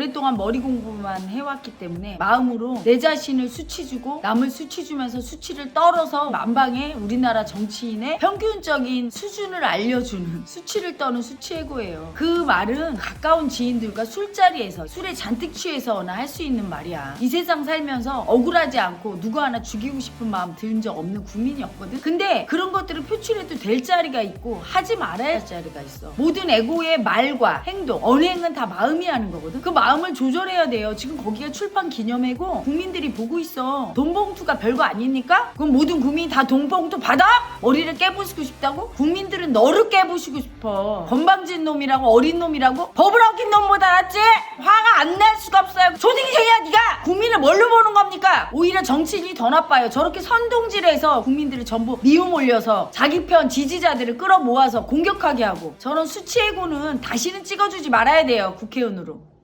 오랫동안 머리 공부만 해왔기 때문에 마음으로 내 자신을 수치 주고 남을 수치 주면서 수치를 떨어서 만방에 우리나라 정치인의 평균적인 수준을 알려주는 수치를 떠는 수치해고예요. 그 말은 가까운 지인들과 술자리에서 술에 잔뜩 취해서나 할 수 있는 말이야. 이 세상 살면서 억울하지 않고 누구 하나 죽이고 싶은 마음 든 적 없는 국민이었거든. 근데 그런 것들을 표출해도 될 자리가 있고 하지 말아야 할 자리가 있어. 모든 에고의 말과 행동, 언행은 다 마음이 하는 거거든. 그 마 음을 조절해야 돼요. 지금 거기가 출판 기념회고 국민들이 보고 있어. 돈봉투가 별거 아닙니까? 그럼 모든 국민이 다 돈봉투 받아? 머리를 깨부수고 싶다고? 국민들은 너를 깨부수고 싶어. 건방진 놈이라고 어린 놈이라고? 법을 어긴 놈보다 낫지? 화가 안 날 수가 없어요. 조딩쟁이야 네가! 국민을 뭘로 보는 겁니까? 오히려 정치인이 더 나빠요. 저렇게 선동질해서 국민들을 전부 미움 올려서 자기 편 지지자들을 끌어모아서 공격하게 하고 저런 수치해고는 다시는 찍어주지 말아야 돼요. 국회의원으로.